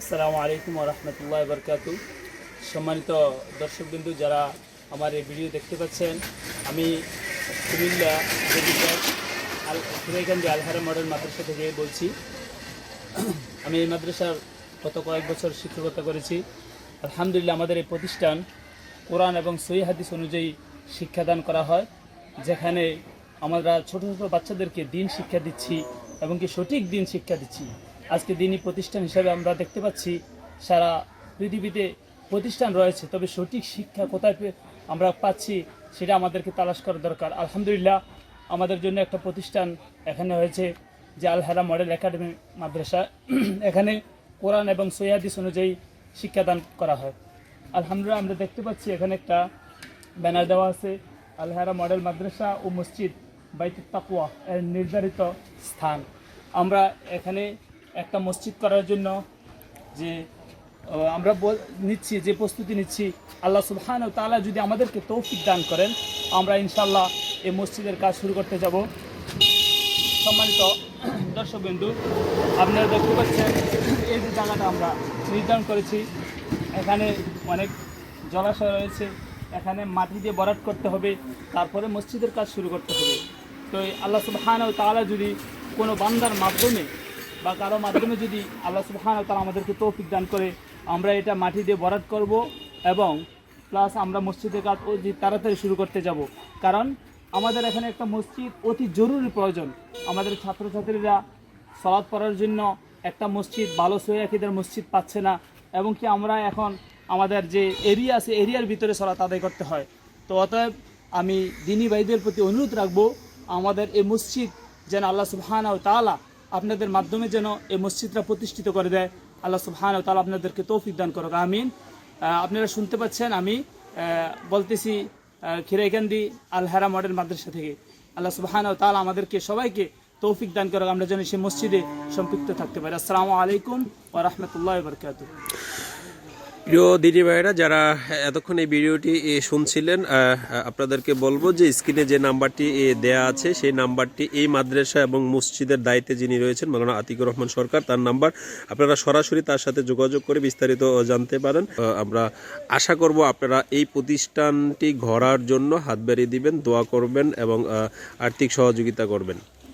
আসসালামু আলাইকুম রহমতুল্লাহ বরকাত সম্মানিত দর্শকবিন্দু, যারা আমার এই ভিডিও দেখতে পাচ্ছেন, আমি কুমিল্লা আল ফিরাইগঞ্জ আলহারা মডেল মাদ্রাসা থেকে বলছি, আমি এই মাদ্রাসার গত কয়েক বছর শিক্ষকতা করেছি। আলহামদুলিল্লাহ, আমাদের এই প্রতিষ্ঠান কোরআন এবং সহি হাদিস অনুযায়ী শিক্ষাদান করা হয়, যেখানে আমরা ছোট ছোট বাচ্চাদেরকে দিন শিক্ষা দিচ্ছি এবং কি সঠিক দিন শিক্ষা দিচ্ছি। আজকে দিনই প্রতিষ্ঠান হিসাবে আমরা দেখতে পাচ্ছি সারা পৃথিবীতে প্রতিষ্ঠান রয়েছে, তবে সঠিক শিক্ষা কোথায় আমরা পাচ্ছি সেটা আমাদেরকে তালাশ করা দরকার। আলহামদুলিল্লাহ, আমাদের জন্য একটা প্রতিষ্ঠান এখানে হয়েছে যে আলহারা মডেল একাডেমি মাদ্রাসা। এখানে কোরআন এবং সৈয়াদিস অনুযায়ী শিক্ষাদান করা হয়। আলহামদুলিল্লাহ, আমরা দেখতে পাচ্ছি এখানে একটা ব্যানার দেওয়া আছে আলহারা মডেল মাদ্রাসা ও মসজিদ বাইতুত তাকুয়া এর নির্ধারিত স্থান। আমরা এখানে একটা মসজিদ করার জন্য যে আমরা নিচ্ছি, যে প্রস্তুতি নিচ্ছি। আল্লাহ সুবহান ও তাআলা যদি আমাদেরকে তৌফিক দান করেন, আমরা ইনশাল্লাহ এই মসজিদের কাজ শুরু করতে যাব। সম্মানিত দর্শকবিন্দু, আপনারা দেখতে পাচ্ছেন, এই যে জায়গাটা আমরা নির্ধারণ করেছি। এখানে অনেক জলাশয় রয়েছে। এখানে মাটি দিয়ে বরাট করতে হবে। তারপরে মসজিদের কাজ শুরু করতে হবে। তো আল্লাহ সুবহান ও তাআলা যদি কোনো বান্দার মাধ্যমে বা কারও মাধ্যমে যদি আল্লাহ সুবহান ও তাআলা আমাদেরকে তৌফিক দান করে, আমরা এটা মাটি দিয়ে বরাদ করব এবং প্লাস আমরা মসজিদের কাজ অতি তাড়াতাড়ি শুরু করতে যাব। কারণ আমাদের এখানে একটা মসজিদ অতি জরুরি প্রয়োজন। আমাদের ছাত্রছাত্রীরা সলাৎ পড়ার জন্য একটা মসজিদ, ভালো সৈয়াকিদের মসজিদ পাচ্ছে না এবং কি আমরা এখন আমাদের যে এরিয়া আছে এরিয়ার ভিতরে সলাৎ আদায় করতে হয়। তো অতএব আমি দিনী ভাইদের প্রতি অনুরোধ রাখব, আমাদের এই মসজিদ যেন আল্লাহ সুবহানা ও তাআলা আপনাদের মাধ্যমে যেন এই মসজিদটা প্রতিষ্ঠিত করে দেয়। আল্লাহ সুবহানা ও তালা আপনাদেরকে তৌফিক দান করুক, আমিন। আপনারা শুনতে পাচ্ছেন আমি বলতেছি খিরাইকান্দি আলহারা মডেল মাদ্রাসা থেকে। আল্লাহ সুবহান ও তালা আমাদেরকে সবাইকে তৌফিক দান করুক, আমরা যেন সেই মসজিদে সম্পৃক্ত থাকতে পারি। আসসালামু আলাইকুম ও রহমতুল্লাহ ওয়া বারাকাতুহু। প্রিয় দিদি ভাইরা যারা এতক্ষণ এই ভিডিওটি শুনছিলেন আপনাদেরকে বলব যে স্ক্রিনে যে নাম্বারটি দেয়া আছে, সেই নাম্বারটি এই মাদ্রাসা এবং মসজিদের দায়িত্বে যিনি রয়েছেন মাওলানা আতিকুর রহমান সরকার, তার নাম্বার আপনারা সরাসরি তার সাথে যোগাযোগ করে বিস্তারিত জানতে পারেন। আমরা আশা করব আপনারা এই প্রতিষ্ঠানটি গড়ার জন্য হাত বাড়িয়ে দিবেন, দোয়া করবেন এবং আর্থিক সহযোগিতা করবেন।